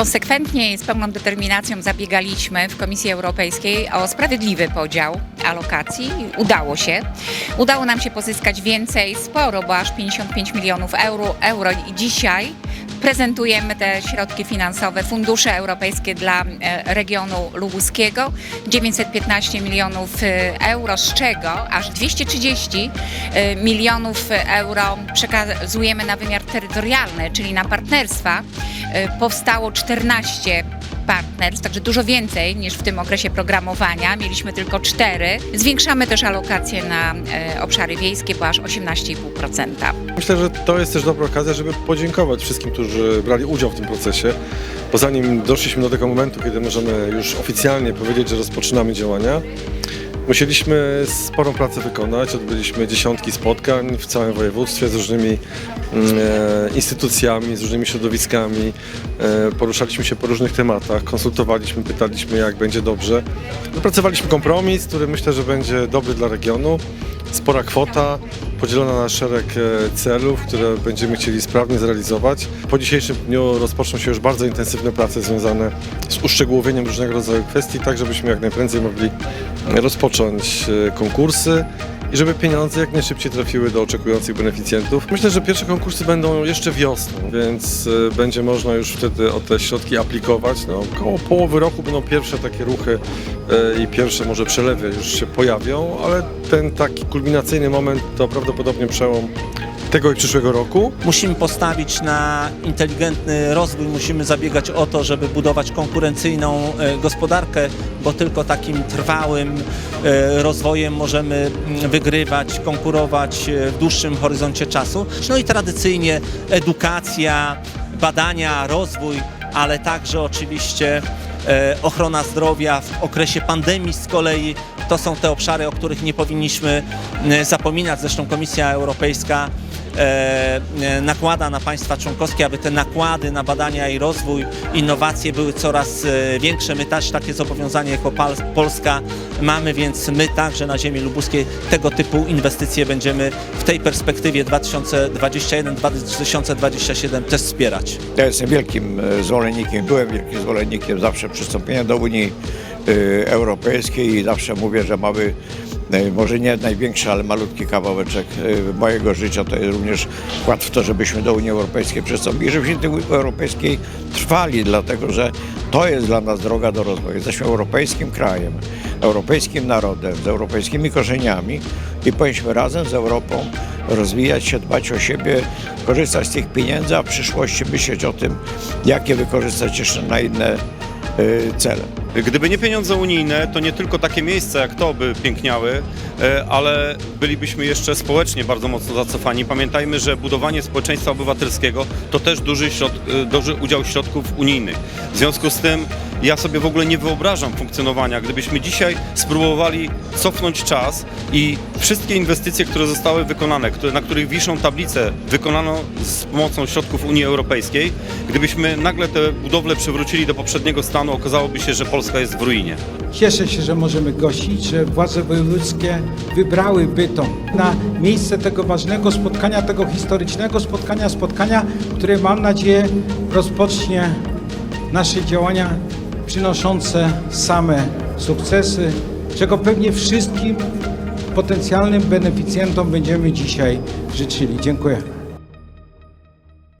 Konsekwentnie i z pełną determinacją zabiegaliśmy w Komisji Europejskiej o sprawiedliwy podział alokacji. Udało się. Udało nam się pozyskać więcej, sporo, bo aż 55 milionów euro, euro i dzisiaj prezentujemy te środki finansowe, fundusze europejskie dla e, regionu lubuskiego. 915 milionów e, euro, z czego aż 230 e, milionów euro przekazujemy na wymiar terytorialny, czyli na partnerstwa. E, Powstało 14 partnerstw, także dużo więcej niż w tym okresie programowania. Mieliśmy tylko cztery. Zwiększamy też alokacje na e, obszary wiejskie, bo aż 18,5%. Myślę, że to jest też dobra okazja, żeby podziękować wszystkim, którzy brali udział w tym procesie, bo zanim doszliśmy do tego momentu, kiedy możemy już oficjalnie powiedzieć, że rozpoczynamy działania, musieliśmy sporą pracę wykonać. Odbyliśmy dziesiątki spotkań w całym województwie z różnymi mm, e, instytucjami, z różnymi środowiskami. E, poruszaliśmy się po różnych tematach, konsultowaliśmy, pytaliśmy, jak będzie dobrze. Wypracowaliśmy kompromis, który myślę, że będzie dobry dla regionu. Spora kwota, podzielona na szereg e, celów, które będziemy chcieli sprawnie zrealizować. Po dzisiejszym dniu rozpoczną się już bardzo intensywne prace związane z uszczegółowieniem różnego rodzaju kwestii, tak żebyśmy jak najprędzej mogli rozpocząć e, konkursy i żeby pieniądze jak najszybciej trafiły do oczekujących beneficjentów. Myślę, że pierwsze konkursy będą jeszcze wiosną, więc e, będzie można już wtedy o te środki aplikować. No, około połowy roku będą pierwsze takie ruchy e, i pierwsze może przelewy już się pojawią, ale ten taki kulminacyjny moment to prawdopodobnie przełom tego i przyszłego roku. Musimy postawić na inteligentny rozwój, musimy zabiegać o to, żeby budować konkurencyjną e, gospodarkę, bo tylko takim trwałym e, rozwojem możemy mm, wygrywać, konkurować e, w dłuższym horyzoncie czasu. No i tradycyjnie edukacja, badania, rozwój, ale także oczywiście ochrona zdrowia w okresie pandemii z kolei. To są te obszary, o których nie powinniśmy e, zapominać. Zresztą Komisja Europejska nakłada na państwa członkowskie, aby te nakłady na badania i rozwój, innowacje były coraz e, większe. My też takie zobowiązanie jako Polska mamy, więc my także na ziemi lubuskiej tego typu inwestycje będziemy w tej perspektywie 2021-2027 też wspierać. Ja jestem wielkim e, zwolennikiem, byłem wielkim zwolennikiem zawsze przystąpienia do Unii e, Europejskiej i zawsze mówię, że mamy e, może nie największy, ale malutki kawałeczek e, mojego życia. To jest również wkład w to, żebyśmy do Unii Europejskiej przystąpili, żebyśmy do Unii Europejskiej trwali, dlatego że to jest dla nas droga do rozwoju. Jesteśmy europejskim krajem, europejskim narodem, z europejskimi korzeniami i powinniśmy razem z Europą rozwijać się, dbać o siebie, korzystać z tych pieniędzy, a w przyszłości myśleć o tym, jak je wykorzystać jeszcze na inne y, cele. Gdyby nie pieniądze unijne, to nie tylko takie miejsca jak to by piękniały, e, ale bylibyśmy jeszcze społecznie bardzo mocno zacofani. Pamiętajmy, że budowanie społeczeństwa obywatelskiego to też duży, środ, e, duży udział środków unijnych. W związku z tym ja sobie w ogóle nie wyobrażam funkcjonowania, gdybyśmy dzisiaj spróbowali cofnąć czas i wszystkie inwestycje, które zostały wykonane, które, na których wiszą tablice, wykonano z pomocą środków Unii Europejskiej, gdybyśmy nagle te budowle przywrócili do poprzedniego stanu, okazałoby się, że Polska jest w ruinie. Cieszę się, że możemy gościć, że władze wojewódzkie wybrały Bytom na miejsce tego ważnego spotkania, tego historycznego spotkania, spotkania, które mam nadzieję rozpocznie nasze działania przynoszące same sukcesy, czego pewnie wszystkim potencjalnym beneficjentom będziemy dzisiaj życzyli. Dziękuję.